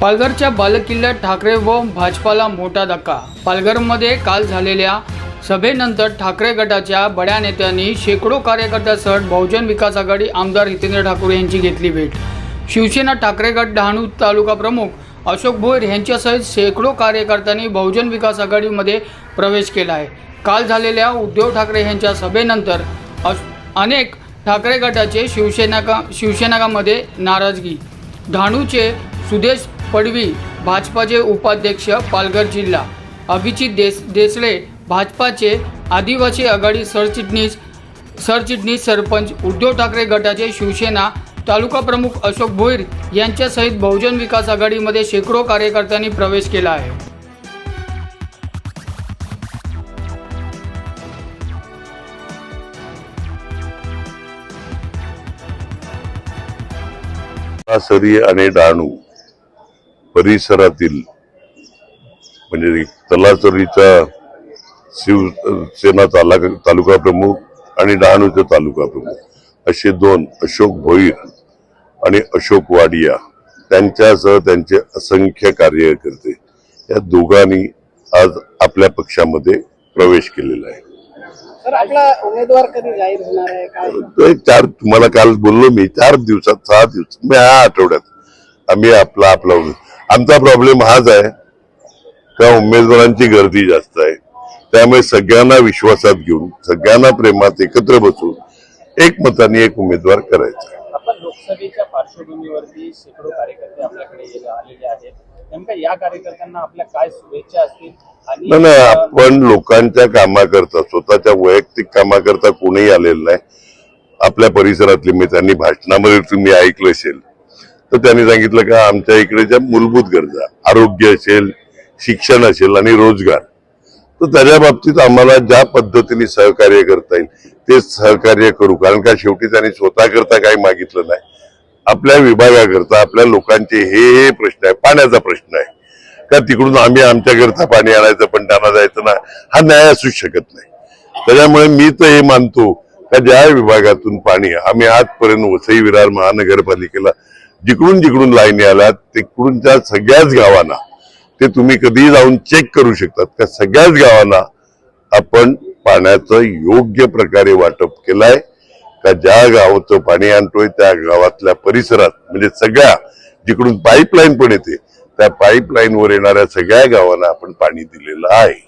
पालघरच्या बालकिल्ल्यात ठाकरे व भाजपाला मोठा धक्का. पालघरमध्ये काल झालेल्या सभेनंतर ठाकरे गटाच्या बड्या नेत्यांनी शेकडो कार्यकर्त्यासह बहुजन विकास आघाडी आमदार हितेंद्र ठाकूर यांची घेतली भेट. शिवसेना ठाकरे गट डहाणू तालुका प्रमुख अशोक भोईर यांच्यासहित शेकडो कार्यकर्त्यांनी बहुजन विकास आघाडीमध्ये प्रवेश केला आहे काल झालेल्या उद्धव ठाकरे यांच्या सभेनंतर अश- अनेक ठाकरे गटाचे शिवसेना शिवसेनामध्ये नाराजगी. डहाणूचे सुदेश पडवी भाजपाचे उपाध्यक्ष पालघर जिल्हा. अभिजित देस देसळे भाजपाचे आदिवासी आघाडी सरचिटणीस सरचिटणीस सरपंच उद्धव ठाकरे गटाचे शिवसेना तालुका प्रमुख अशोक भोईर यांच्यासहित बहुजन विकास आघाडीमध्ये शेकडो कार्यकर्त्यांनी प्रवेश केला आहे. सरी आणि डाणू. परिसरातील म्हणजे तलासरीचा शिवसेना तालुका तालुका प्रमुख आणि डहाणूचे तालुका प्रमुख असे दोन अशोक भोईर आणि अशोक वाडिया त्यांच्यासह त्यांचे असंख्य कार्यकर्ते या दोघांनी आज आपल्या पक्षामध्ये प्रवेश केलेला आहे. उमेदवार कधी जाहीर होणार चार तुम्हाला काल बोललो मी चार दिवसात सहा दिवसात मी ह्या आठवड्यात आम्ही आपला आपला आमचा प्रॉब्लेम हाच आहे का उमेदवारांची गर्दी जास्त आहे. त्यामुळे सगळ्यांना विश्वासात घेऊन सगळ्यांना प्रेमात एकत्र बसून एक मताने एक उमेदवार करायचा. आपण लोकसभेच्या पार्श्वभूमीवरती शेकडो कार्यकर्ते आपल्याकडे ये- आलेले आहेत. नेमका या कार्यकर्त्यांना आपल्या काय शुभेच्छा असतील? आणि नाही नाही आपण लोकांच्या कामाकरता स्वतःच्या वैयक्तिक कामाकरता कोणीही आलेलं नाही. आपल्या परिसरातले मी त्यांनी भाषणामध्ये तुम्ही ऐकलं असेल. तर त्यांनी सांगितलं का आमच्या इकडेच्या मूलभूत गरजा आरोग्य असेल शिक्षण असेल आणि रोजगार. तर त्याच्या बाबतीत आम्हाला ज्या पद्धतीने सहकार्य करता येईल तेच सहकार्य करू. कारण का शेवटी त्यांनी स्वतःकरता काही मागितलं नाही. आपल्या विभागाकरता आपल्या लोकांचे हे हे प्रश्न आहे पाण्याचा प्रश्न आहे. का तिकडून आम्ही आमच्याकरता पाणी आणायचं पण त्यांना जायचं ना हा न्याय असूच शकत नाही. त्याच्यामुळे मी तर हे मानतो का ज्या विभागातून पाणी आम्ही आजपर्यंत वसई विरार महानगरपालिकेला जिकडून जिकडून लाईन आल्या तिकडूनच्या सगळ्याच गावांना ते तुम्ही कधीही जाऊन चेक करू शकतात. त्या सगळ्याच गावांना आपण पाण्याचं योग्य प्रकारे वाटप केलंय. का ज्या गावाचं पाणी आणतोय त्या गावातल्या परिसरात म्हणजे सगळ्या जिकडून पाईपलाईन पण येते त्या पाईपलाईनवर येणाऱ्या सगळ्या गावांना आपण पाणी दिलेलं आहे.